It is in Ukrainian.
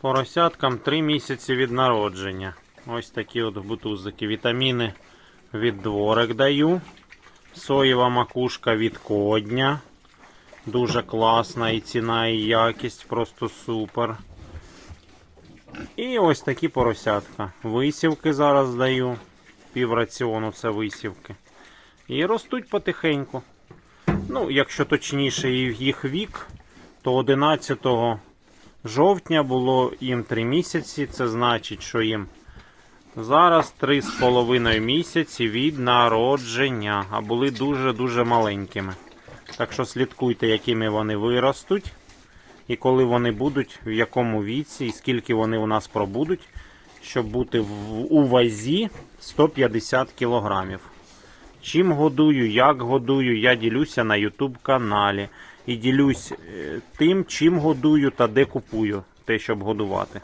Поросяткам 3 місяці від народження. Ось такі от бутузики. Вітаміни від дворик даю. Соєва макушка від кодня. Дуже класна і ціна, і якість, просто супер. І ось такі поросятка. Висівки зараз даю. Пів раціону це висівки. І ростуть потихеньку. Ну, якщо точніше їх вік, то 11 жовтня було їм 3 місяці. Це значить, що їм зараз 3,5 місяці від народження, а були дуже-дуже маленькими. Так що слідкуйте, якими вони виростуть, і коли вони будуть, в якому віці, і скільки вони у нас пробудуть, щоб бути в, у вазі 150 кілограмів. Чим годую, як годую, я ділюся на YouTube каналі. І ділюсь е, тим, чим годую та де купую те, щоб годувати.